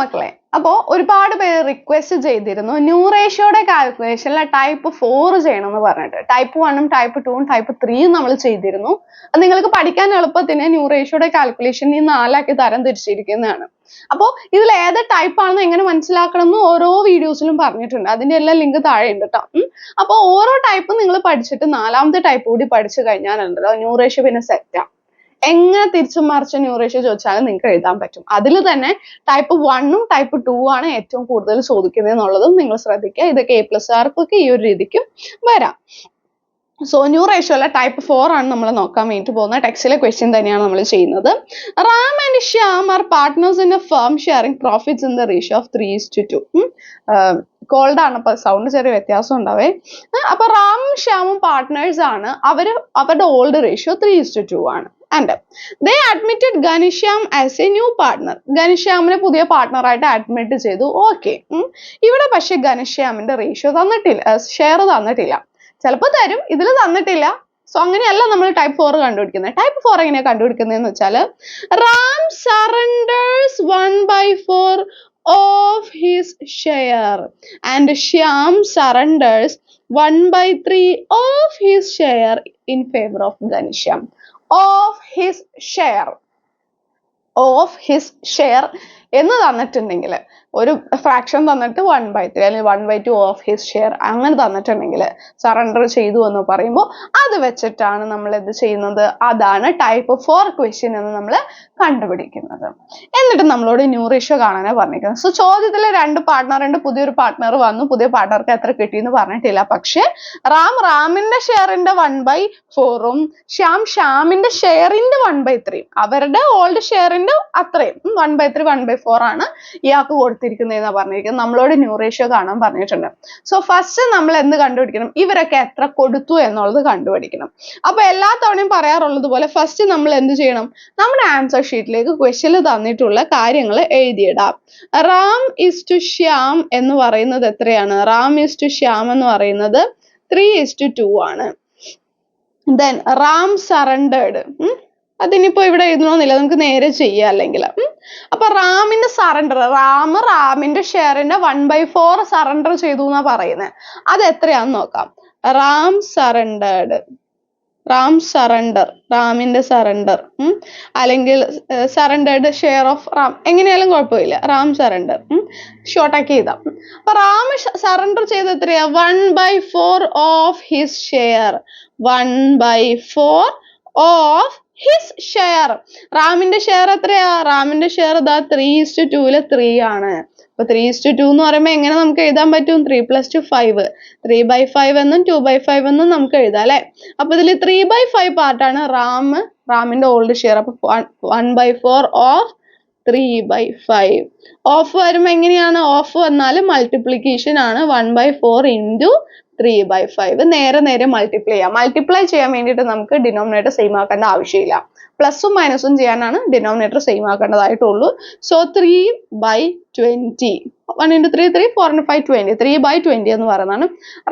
മക്കളെ. അപ്പോ ഒരുപാട് പേര് റിക്വസ്റ്റ് ചെയ്തിരുന്നു. ന്യൂ റേഷ്യോയുടെ കാൽക്കുലേഷനിലെ ടൈപ്പ് ഫോർ ചെയ്യണം എന്ന് പറഞ്ഞിട്ട് ടൈപ്പ് വണ്ണും ടൈപ്പ് ടൂവും ടൈപ്പ് ത്രീയും നമ്മൾ ചെയ്തിരുന്നു. അത് നിങ്ങൾക്ക് പഠിക്കാൻ എളുപ്പത്തിന് ന്യൂ റേഷ്യോയുടെ കാൽക്കുലേഷൻ ഈ നാലാക്കി തരം തിരിച്ചിരിക്കുന്നതാണ്. അപ്പോൾ ഇതിൽ ഏത് ടൈപ്പ് എങ്ങനെ മനസ്സിലാക്കണം എന്ന് ഓരോ വീഡിയോസിലും പറഞ്ഞിട്ടുണ്ട്. അതിന്റെ എല്ലാം ലിങ്ക് താഴെ ഉണ്ട് കേട്ടോ അപ്പോൾ ഓരോ ടൈപ്പും നിങ്ങൾ പഠിച്ചിട്ട് നാലാമത്തെ ടൈപ്പ് കൂടി പഠിച്ചു കഴിഞ്ഞാലുണ്ടല്ലോ. ന്യൂ റേഷ്യോ പിന്നെ സെറ്റാ എങ്ങനെ തിരിച്ചും മറിച്ചും ന്യൂ റേഷ്യോ ചോദിച്ചാലും നിങ്ങൾക്ക് എഴുതാൻ പറ്റും. അതിൽ തന്നെ ടൈപ്പ് വണ്ണും ടൈപ്പ് ടു ആണ് ഏറ്റവും കൂടുതൽ ചോദിക്കുന്നത് എന്നുള്ളതും നിങ്ങൾ ശ്രദ്ധിക്കുക. ഇതൊക്കെ എ പ്ലസ് ആർക്കൊക്കെ ഈ ഒരു രീതിക്കും വരാം. സോ ന്യൂ റേഷ്യോയിലെ ടൈപ്പ് ഫോർ ആണ് നമ്മൾ നോക്കാൻ വേണ്ടി പോകുന്നത്. ടെക്സ്റ്റിലെ ക്വസ്റ്റ്യൻ തന്നെയാണ് നമ്മൾ ചെയ്യുന്നത്. Ram and Shyam are partners in a firm sharing profits in the ratio of three to two called ആണ്. അപ്പൊ സൗണ്ട് ചെറിയ വ്യത്യാസം ഉണ്ടാവേ. അപ്പൊ റാമും ശ്യാമും പാർട്ട്നേഴ്സ് ആണ്. അവർ അവരുടെ old ratio three to two ആണ്. And they admitted Ghanshyam as a new partner ഗനിശ്യാമിനെ പുതിയ പാർട്ട്ണർ ആയിട്ട് അഡ്മിറ്റ് ചെയ്തു. ഓക്കെ ഇവിടെ പക്ഷെ ഗനിശ്യാമിന്റെ റേഷ്യോ തന്നിട്ടില്ല. ഷെയർ തന്നിട്ടില്ല. ചിലപ്പോൾ തരും. ഇതിൽ തന്നിട്ടില്ല. സോ അങ്ങനെയല്ല നമ്മൾ ടൈപ്പ് ഫോർ കണ്ടുപിടിക്കുന്നത്. ടൈപ്പ് ഫോർ എങ്ങനെയാ കണ്ടുപിടിക്കുന്നതെന്ന് വെച്ചാൽ Ram surrenders one by four of his share and Shyam surrenders one by three of his share in favour of Ghanshyam of his share of his share എന്ന് തന്നിട്ടുണ്ടെങ്കിൽ ഒരു fraction തന്നിട്ട് one by three അല്ലെങ്കിൽ one by two of his share അങ്ങനെ തന്നിട്ടുണ്ടെങ്കിൽ surrender ചെയ്തു എന്ന് പറയുമ്പോൾ അത് വെച്ചിട്ടാണ് നമ്മൾ എന്ത് ചെയ്യുന്നത്? അതാണ് ടൈപ്പ് ഫോർ ക്വസ്റ്റ്യൻ എന്ന് നമ്മൾ കണ്ടുപിടിക്കുന്നത്. എന്നിട്ട് നമ്മളോട് ന്യൂ റേഷ്യോ കാണാനാണ് പറഞ്ഞിരിക്കുന്നത്. സോ ചോദ്യത്തിൽ രണ്ട് പാർട്ട്ണർ ഉണ്ട് പുതിയൊരു പാർട്ട്ണർ വന്നു പുതിയ പാർട്ട്ണർക്ക് എത്ര കിട്ടി എന്ന് പറഞ്ഞിട്ടില്ല. പക്ഷെ റാം റാമിന്റെ ഷെയറിന്റെ വൺ ബൈ ഫോറും ശ്യാം ശ്യാമിന്റെ ഷെയറിന്റെ വൺ ബൈ ത്രീയും അവരുടെ ഓൾഡ് ഷെയറിന്റെ അത്രയും one by three one by four ആണ് ഇയാൾക്ക് കൊടുത്തിരിക്കുന്നതെന്നാ പറഞ്ഞിരിക്കുന്നത്. നമ്മളോട് ന്യൂ റേഷ്യോ കാണാൻ പറഞ്ഞിട്ടുണ്ട്. സോ ഫസ്റ്റ് നമ്മൾ എന്ത് കണ്ടുപിടിക്കണം? ഇവരൊക്കെ എത്ര കൊടുത്തു എന്നുള്ളത് കണ്ടുപിടിക്കണം. അപ്പൊ എല്ലാ തവണയും പറയാറുള്ളത് പോലെ ഫസ്റ്റ് നമ്മൾ എന്ത് ചെയ്യണം? നമ്മുടെ ആൻസർ ഷീറ്റിലേക്ക് ക്വസ്റ്റ്യനിൽ തന്നിട്ടുള്ള കാര്യങ്ങൾ എഴുതിയിടാം. റാം ഇസ് ടു ശ്യാം എന്ന് പറയുന്നത് എത്രയാണ്? റാം ഇസ് ടു ശ്യാം എന്ന് പറയുന്നത് ത്രീ ഇസ് ടു ടു ആണ്. ദെൻ റാം സറണ്ടേർഡ് അതിനിപ്പോ ഇവിടെ എഴുതണമെന്നില്ല നമുക്ക് നേരെ ചെയ്യാം അല്ലെങ്കിൽ അപ്പൊ റാമിന്റെ സറണ്ടർ റാം റാമിന്റെ ഷെയറിന്റെ വൺ ബൈ ഫോർ സറണ്ടർ ചെയ്തു എന്നാ പറയുന്നത് അത് എത്രയാന്ന് നോക്കാം. റാം സറണ്ടേഡ് റാം സറണ്ടർ റാമിന്റെ സറണ്ടർ അല്ലെങ്കിൽ സറണ്ടേഡ് ഷെയർ ഓഫ് റാം. എങ്ങനെയായാലും കുഴപ്പമില്ല. റാം സറണ്ടർ ഷോർട്ടാക്കി ചെയ്താം അപ്പൊ റാം സറണ്ടർ ചെയ്ത് എത്രയാ? One by four of his share one by four of his share റാമിന്റെ share എത്രയാ? റാമിന്റെ ഷെയർ ഇതാ ത്രീ ഇസ്റ്റു ടൂൽ ത്രീ ആണ്. അപ്പൊ ത്രീ ഇസ്റ്റു ടു എന്ന് പറയുമ്പോൾ എങ്ങനെ നമുക്ക് എഴുതാൻ പറ്റും? Three plus two five three by five എന്നും ടു ബൈ ഫൈവ് എന്നും നമുക്ക് എഴുതാം അല്ലെ? അപ്പൊ ഇതിൽ ത്രീ ബൈ ഫൈവ് പാർട്ടാണ് റാം റാമിന്റെ ഓൾഡ് ഷെയർ അപ്പൊ one by four of three by five of വരുമ്പോൾ എങ്ങനെയാണ്? ഓഫ് വന്നാൽ മൾട്ടിപ്ലിക്കേഷൻ ആണ്. One by four into three by five നേരെ നേരെ മൾട്ടിപ്ലൈ ചെയ്യാം. മൾട്ടിപ്ലൈ ചെയ്യാൻ വേണ്ടിയിട്ട് നമുക്ക് ഡിനോമിനേറ്റർ സെയിം ആക്കേണ്ട ആവശ്യമില്ല. പ്ലസും മൈനസും ചെയ്യാനാണ് denominator same ആക്കേണ്ടതായിട്ടുള്ളൂ. So three by twenty one into three three four into five twenty three by twenty എന്ന് പറയുന്നതാണ്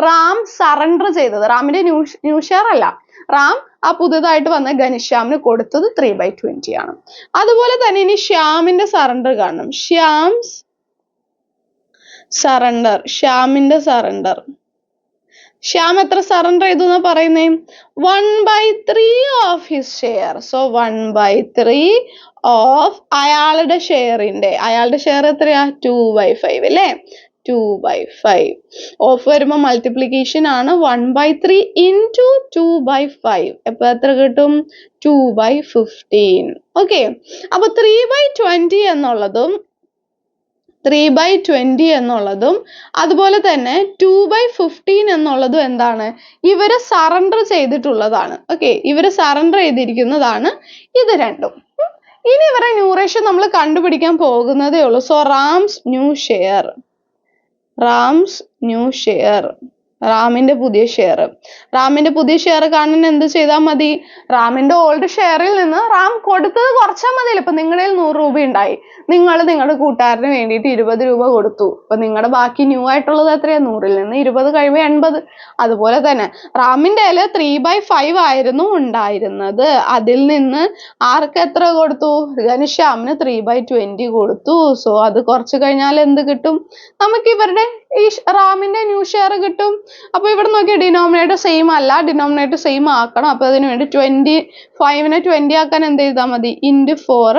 റാം സറണ്ടർ ചെയ്തത്. റാമിന്റെ ന്യൂ ന്യൂ അല്ല. റാം ആ പുതുതായിട്ട് വന്ന ഘനിശ്യാമിന് കൊടുത്തത് ത്രീ ബൈ ട്വന്റി ആണ്. അതുപോലെ തന്നെ ഇനി ശ്യാമിന്റെ സറണ്ടർ കാണണം. ശ്യാംസ് സറണ്ടർ ശ്യാമിന്റെ സറണ്ടർ ശ്യാം എത്ര സറണ്ടർ ചെയ്തു എന്നാ പറയുന്നേ? One by three of his share so one by three of അയാളുടെ ഷെയറിന്റെ. അയാളുടെ ഷെയർ എത്രയാ? ടു ബൈ ഫൈവ് അല്ലേ? ടു ബൈ ഫൈവ് ഓഫ് വരുമ്പോൾ മൾട്ടിപ്ലിക്കേഷൻ ആണ് one by three into two by five എപ്പോൾ എത്ര കിട്ടും? ടു ബൈ ഫിഫ്റ്റീൻ ഓക്കെ അപ്പൊ ത്രീ ബൈ ട്വന്റി എന്നുള്ളതും ത്രീ ബൈ ട്വന്റി എന്നുള്ളതും അതുപോലെ തന്നെ ടു ബൈ ഫിഫ്റ്റീൻ എന്നുള്ളതും എന്താണ്? ഇവർ സറണ്ടർ ചെയ്തിട്ടുള്ളതാണ്. ഓക്കെ ഇവർ സറണ്ടർ ചെയ്തിരിക്കുന്നതാണ് ഇത് രണ്ടും. ഇനി ഇവരെ ന്യൂറേഷൻ നമ്മൾ കണ്ടുപിടിക്കാൻ പോകുന്നതേ ഉള്ളൂ. So Ram's new share Ram's new share റാമിന്റെ പുതിയ ഷെയർ റാമിന്റെ പുതിയ ഷെയർ കാണാൻ എന്ത് ചെയ്താൽ മതി? റാമിന്റെ ഓൾഡ് ഷെയറിൽ നിന്ന് റാം കൊടുത്തത് കുറച്ചാൽ മതിയല്ലോ. ഇപ്പൊ നിങ്ങളുടെ നൂറ് രൂപ ഉണ്ടായി. നിങ്ങൾ നിങ്ങളുടെ കൂട്ടുകാരന് വേണ്ടിയിട്ട് ഇരുപത് രൂപ കൊടുത്തു. അപ്പൊ നിങ്ങളുടെ ബാക്കി ന്യൂ ആയിട്ടുള്ളത് എത്രയാ? നൂറിൽ നിന്ന് ഇരുപത് കഴിവ് എൺപത്. അതുപോലെ തന്നെ റാമിന്റെ കയ്യിൽ ത്രീ ബൈ ഫൈവ് ആയിരുന്നു ഉണ്ടായിരുന്നത്. അതിൽ നിന്ന് ആർക്ക് എത്ര കൊടുത്തു? ഘനശ്യാമിന് ത്രീ ബൈ ട്വന്റി കൊടുത്തു. സോ അത് കുറച്ച് കഴിഞ്ഞാൽ എന്ത് കിട്ടും? നമുക്ക് ഇവരുടെ ഈ റാമിന്റെ ന്യൂ ഷെയർ കിട്ടും. അപ്പൊ ഇവിടെ നോക്കിയാൽ ഡിനോമിനേറ്റർ സെയിം അല്ല. ഡിനോമിനേറ്റർ സെയിം ആക്കണം. അപ്പൊ അതിന് വേണ്ടി ട്വന്റി ഫൈവിനെ ട്വന്റി ആക്കാൻ എന്ത് ചെയ്താൽ മതി? ഇന്റു ഫോർ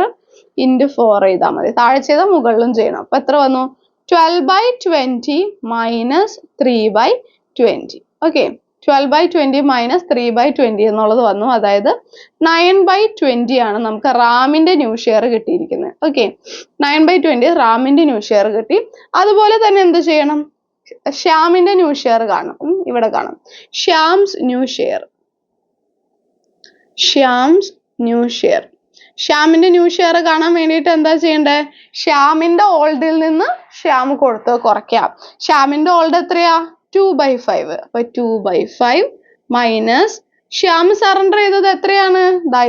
ഇന്റു ഫോർ ചെയ്താൽ മതി. താഴെ ചെയ്താൽ മുകളിലും ചെയ്യണം. അപ്പൊ എത്ര വന്നു? Twelve by twenty minus three by twenty okay twelve by twenty minus three by twenty എന്നുള്ളത് വന്നു. അതായത് നയൻ ബൈ ട്വന്റി ആണ് നമുക്ക് റാമിന്റെ ന്യൂ ഷെയർ കിട്ടിയിരിക്കുന്നത്. ഓക്കെ നയൻ ബൈ ട്വന്റി റാമിന്റെ ന്യൂ ഷെയർ കിട്ടി. അതുപോലെ തന്നെ എന്ത് ചെയ്യണം? ശ്യാമിന്റെ ന്യൂ ഷെയർ കാണും. ഇവിടെ കാണും. Shyam's new share Shyam's new share ശ്യാമിന്റെ new share കാണാൻ വേണ്ടിയിട്ട് എന്താ ചെയ്യണ്ടേ? ശ്യാമിന്റെ ഓൾഡിൽ നിന്ന് ശ്യാം കൊടുത്ത് കുറയ്ക്കാം. ശ്യാമിന്റെ ഓൾഡ് എത്രയാ? ടു ബൈ ഫൈവ് അപ്പൊ two by five minus Shyam surrender ചെയ്തത് എത്രയാണ്?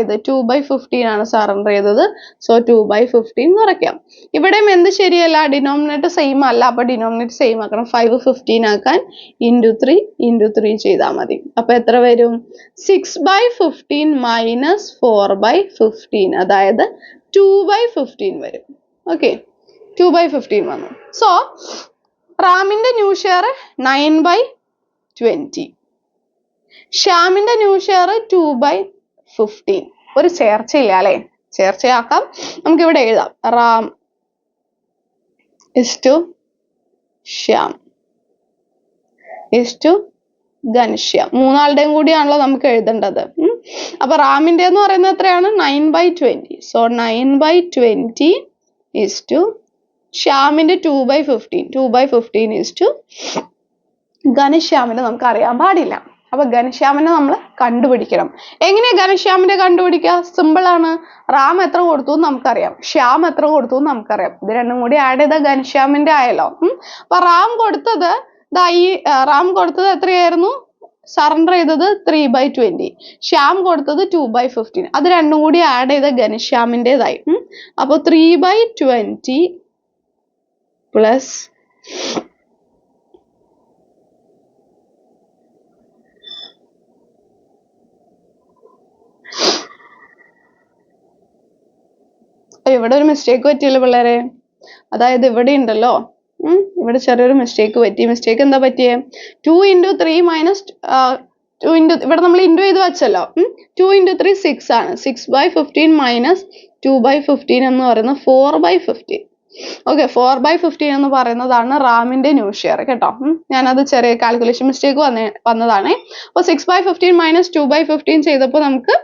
ഇത് ടു ബൈ ഫിഫ്റ്റീൻ ആണ് സറണ്ടർ ചെയ്തത്. സോ ടു ബൈ ഫിഫ്റ്റീൻ കുറയ്ക്കാം ഇവിടെയും എന്ത് ശരിയല്ല? ഡിനോമിനേറ്റർ സെയിം അല്ല. അപ്പൊ ഡിനോമിനേറ്റർ സെയിം ആക്കണം. ഫൈവ് ഫിഫ്റ്റീൻ ആക്കാൻ ഇന്റു ത്രീ ഇന്റു ത്രീ ചെയ്താൽ മതി. അപ്പൊ എത്ര വരും? Six by fifteen minus four by fifteen അതായത് ടു ബൈ ഫിഫ്റ്റീൻ വരും. ഓക്കെ ടു ബൈ ഫിഫ്റ്റീൻ വന്നു. So റാമിന്റെ new share nine by twenty. ശ്യാമിന്റെ new share two by fifteen. ഒരു ചേർച്ചയില്ല അല്ലെ? ചേർച്ചയാക്കാം. നമുക്ക് ഇവിടെ എഴുതാം. Ram is to Shyam. Is to Ghanshyam. മൂന്നാളുടെയും കൂടിയാണല്ലോ നമുക്ക് എഴുതേണ്ടത്. അപ്പൊ റാമിന്റെ എന്ന് പറയുന്നത് എത്രയാണ്? Nine by twenty. So nine by twenty is to ശ്യാമിന്റെ two by fifteen two by fifteen is to ഘനശ്യാമിനെ നമുക്ക് അറിയാൻ പാടില്ല. അപ്പൊ ഘനശ്യാമിനെ നമ്മൾ കണ്ടുപിടിക്കണം. എങ്ങനെയാ ഘനശ്യാമിനെ കണ്ടുപിടിക്കുക? സിമ്പിൾ ആണ്. റാം എത്ര കൊടുത്തു എന്ന് നമുക്കറിയാം. ശ്യാം എത്ര കൊടുത്തു എന്ന് നമുക്കറിയാം. ഇത് രണ്ടും കൂടി ആഡ് ചെയ്ത ഘനശ്യാമിന്റെ ആയല്ലോ. അപ്പൊ റാം കൊടുത്തത് ദാ ഈ റാം കൊടുത്തത് എത്രയായിരുന്നു? സറണ്ടർ ചെയ്തത് ത്രീ ബൈ ട്വന്റി ശ്യാം കൊടുത്തത് ടു ബൈ ഫിഫ്റ്റീൻ അത് രണ്ടും കൂടി ആഡ് ചെയ്ത ഘനശ്യാമിന്റെതായി അപ്പൊ ത്രീ ബൈ ട്വന്റി പ്ലസ് ഇവിടെ ഒരു മിസ്റ്റേക്ക് പറ്റിയല്ലോ പിള്ളേരെ. അതായത് ഇവിടെ ഉണ്ടല്ലോ. ഇവിടെ ചെറിയൊരു മിസ്റ്റേക്ക് പറ്റി. മിസ്റ്റേക്ക് എന്താ പറ്റിയേ? Two into three minus two into ഇവിടെ നമ്മൾ ഇന്റു ചെയ്ത് വെച്ചല്ലോ. ടു ഇന്റു ത്രീ സിക്സ് ആണ്. Six by fifteen minus two by fifteen എന്ന് പറയുന്നത് four by fifteen okay four by fifteen എന്ന് പറയുന്നതാണ് റാമിന്റെ ന്യൂ ഷെയർ കേട്ടോ. ഞാനത് ചെറിയ കാൽക്കുലേഷൻ മിസ്റ്റേക്ക് വന്ന വന്നതാണ്. അപ്പോൾ six by fifteen minus two by fifteen ചെയ്തപ്പോൾ നമുക്ക്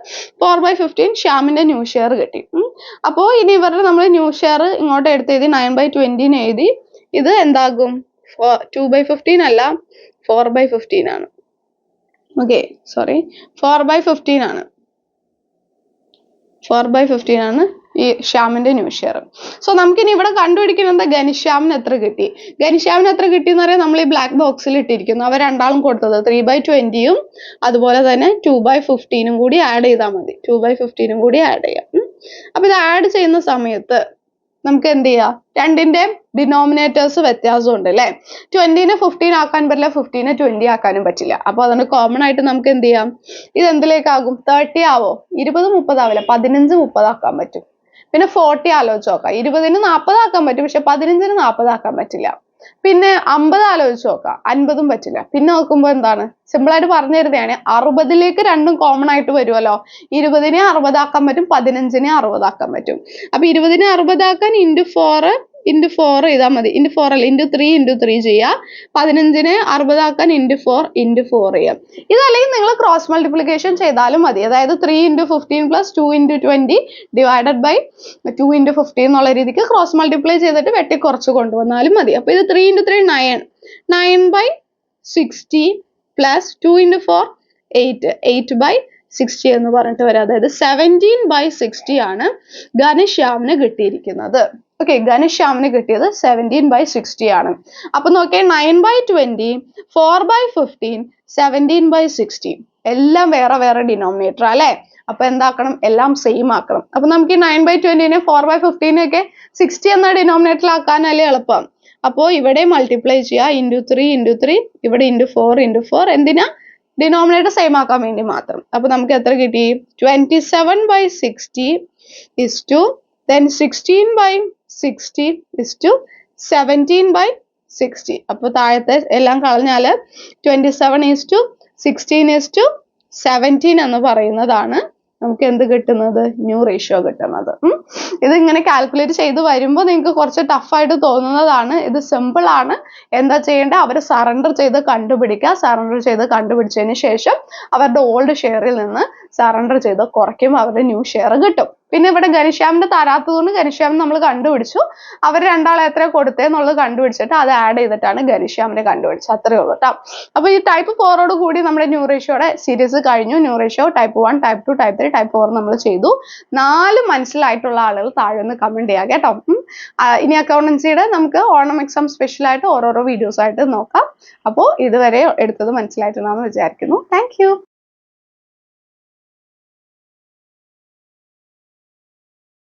ഫോർ ബൈ ഫിഫ്റ്റീൻ ശ്യാമിന്റെ ന്യൂ ഷെയർ കിട്ടി. അപ്പോൾ ഇനി ഇവരുടെ നമ്മൾ ന്യൂ ഷെയർ ഇങ്ങോട്ട് എടുത്ത് എഴുതി നയൻ ബൈ ട്വന്റിന് എഴുതി. ഇത് എന്താകും? ടു ബൈ ഫിഫ്റ്റീൻ അല്ല ഫോർ ബൈ ഫിഫ്റ്റീൻ ആണ്. Okay sorry four by fifteen ആണ്. ഫോർ ബൈ ഫിഫ്റ്റീൻ ആണ്. ഈ ശ്യാമിന്റെ ന്യൂ ഷെയർ സോ നമുക്കിനി ഇവിടെ കണ്ടുപിടിക്കുന്നത് ഗനിശ്യാമിന് എത്ര കിട്ടി? ഗനിശ്യാമിന് എത്ര കിട്ടി എന്ന് പറയാൻ നമ്മൾ ഈ ബ്ലാക്ക് ബോക്സിൽ ഇട്ടിരിക്കുന്നു. അവർ രണ്ടാളും കൊടുത്തത് ത്രീ ബൈ ട്വന്റിയും അതുപോലെ തന്നെ ടു ബൈ ഫിഫ്റ്റീനും കൂടി ആഡ് ചെയ്താൽ മതി. ടു ബൈ ഫിഫ്റ്റീനും കൂടി ആഡ് ചെയ്യാം. ഉം. അപ്പൊ ഇത് ആഡ് ചെയ്യുന്ന സമയത്ത് നമുക്ക് എന്ത് ചെയ്യാം? രണ്ടിന്റെ ഡിനോമിനേറ്റേഴ്സ് വ്യത്യാസമുണ്ട് അല്ലേ? ട്വന്റിനെ ഫിഫ്റ്റീൻ ആക്കാൻ പറ്റില്ല ഫിഫ്റ്റീനെ ട്വന്റി ആക്കാനും പറ്റില്ല. അപ്പൊ അതുകൊണ്ട് കോമൺ ആയിട്ട് നമുക്ക് എന്ത് ചെയ്യാം? ഇത് എന്തിലേക്കാകും? തേർട്ടി ആവോ? ഇരുപത് മുപ്പതാവില്ല പതിനഞ്ച് മുപ്പതാക്കാൻ പറ്റും. പിന്നെ ഫോർട്ടി ആലോചിച്ച് നോക്കാം. ഇരുപതിന് നാൽപ്പതാക്കാൻ പറ്റും പക്ഷെ പതിനഞ്ചിന് നാൽപ്പതാക്കാൻ പറ്റില്ല. പിന്നെ അമ്പത് ആലോചിച്ച് നോക്കാം. അൻപതും പറ്റില്ല. പിന്നെ നോക്കുമ്പോൾ എന്താണ്? സിമ്പിൾ ആയിട്ട് പറഞ്ഞു തരുന്നതാണ്. അറുപതിലേക്ക് രണ്ടും കോമൺ ആയിട്ട് വരുമല്ലോ. ഇരുപതിനെ അറുപതാക്കാൻ പറ്റും പതിനഞ്ചിനെ അറുപതാക്കാൻ പറ്റും. അപ്പൊ ഇരുപതിനെ അറുപതാക്കാൻ ഇന്റു ഫോർ ഇന്റു ഫോർ ചെയ്താൽ മതി. ഇന്റു ഫോർ അല്ല ഇന്റു ത്രീ ഇന്റു ത്രീ ചെയ്യുക പതിനഞ്ചിനെ അറുപതാക്കാൻ ഇന്റു ഫോർ ഇന്റു ഫോർ ചെയ്യാം. ഇതല്ലെങ്കിൽ നിങ്ങൾ ക്രോസ് മൾട്ടിപ്ലിക്കേഷൻ ചെയ്താലും മതി. അതായത് three into fifteen plus two into twenty divided by two into fifteen എന്നുള്ള രീതിക്ക് ക്രോസ് മൾട്ടിപ്ലൈ ചെയ്തിട്ട് വെട്ടി കുറച്ച് കൊണ്ടുവന്നാലും മതി. അപ്പോൾ ഇത് three into three nine nine by sixteen plus two into four eight eight by sixty എന്ന് പറഞ്ഞിട്ട് വരാം. അതായത് സെവന്റീൻ ബൈ സിക്സ്റ്റി ആണ് ഘനശ്യാമിന് കിട്ടിയിരിക്കുന്നത്. ഓക്കെ ഘനശ്യാമിന് കിട്ടിയത് സെവന്റീൻ ബൈ സിക്സ്റ്റി ആണ്. അപ്പൊ നോക്കിയേ nine by twenty four by fifteen seventeen by sixty എല്ലാം വേറെ വേറെ ഡിനോമിനേറ്റർ അല്ലേ? അപ്പൊ എന്താക്കണം? എല്ലാം സെയിം ആക്കണം. അപ്പൊ നമുക്ക് ഈ നയൻ ബൈ ട്വന്റിനെ ഫോർ ബൈ ഫിഫ്റ്റീനെ ഒക്കെ സിക്സ്റ്റി എന്ന ഡിനോമിനേറ്ററിലാക്കാനല്ലേ എളുപ്പം. അപ്പോൾ ഇവിടെ മൾട്ടിപ്ലൈ ചെയ്യുക ഇന്റു ത്രീ ഇന്റു ത്രീ ഇവിടെ ഇന്റു ഫോർ ഇന്റു ഫോർ എന്തിനാ? ഡിനോമിനേറ്റർ സെയിം ആക്കാൻ വേണ്ടി മാത്രം. അപ്പൊ നമുക്ക് എത്ര കിട്ടി? Twenty seven by sixty is to then sixteen by sixty is to seventeen by sixty അപ്പൊ താഴത്തെ എല്ലാം കളഞ്ഞാൽ twenty seven is to sixteen is to seventeen എന്ന് പറയുന്നതാണ് നമുക്ക് എന്ത് കിട്ടുന്നത്? ന്യൂ റേഷ്യോ കിട്ടുന്നത്. ഇത് ഇങ്ങനെ കാൽക്കുലേറ്റ് ചെയ്ത് വരുമ്പോൾ നിങ്ങൾക്ക് കുറച്ച് ടഫായിട്ട് തോന്നുന്നതാണ്. ഇത് സിമ്പിൾ ആണ്. എന്താ ചെയ്യേണ്ടത്? അവർ സറണ്ടർ ചെയ്ത് കണ്ടുപിടിക്കുക. സറണ്ടർ ചെയ്ത് കണ്ടുപിടിച്ചതിന് ശേഷം അവരുടെ ഓൾഡ് ഷെയറിൽ നിന്ന് സറണ്ടർ ചെയ്ത് കുറയ്ക്കുമ്പോൾ അവരുടെ ന്യൂ ഷെയർ കിട്ടും. പിന്നെ ഇവിടെ ഘനശ്യാമിന്റെ തരാത്തതുകൊണ്ട് ഘനശ്യാം നമ്മൾ കണ്ടുപിടിച്ചു. അവർ രണ്ടാളെ എത്ര കൊടുത്തേന്നുള്ളത് കണ്ടുപിടിച്ചിട്ട് അത് ആഡ് ചെയ്തിട്ടാണ് ഘനശ്യാമിനെ കണ്ടുപിടിച്ചത്. അത്രേ ഉള്ളൂ കേട്ടോ അപ്പൊ ഈ ടൈപ്പ് ഫോറോട് കൂടി നമ്മുടെ ന്യൂ റേഷ്യോയുടെ സീരീസ് കഴിഞ്ഞു. New ratio type one type two type three type four നമ്മൾ ചെയ്തു. നാല് മനസ്സിലായിട്ടുള്ള ആളുകൾ താഴെ ഒന്ന് കമന്റ് ചെയ്യാം കേട്ടോ. ഇനി അക്കൗണ്ടൻസിയുടെ നമുക്ക് ഓണം എക്സാം സ്പെഷ്യൽ ആയിട്ട് ഓരോരോ വീഡിയോസ് ആയിട്ട് നോക്കാം. അപ്പോൾ ഇതുവരെ എടുത്തത് മനസ്സിലായിട്ടുണ്ടെന്ന് വിചാരിക്കുന്നു. താങ്ക്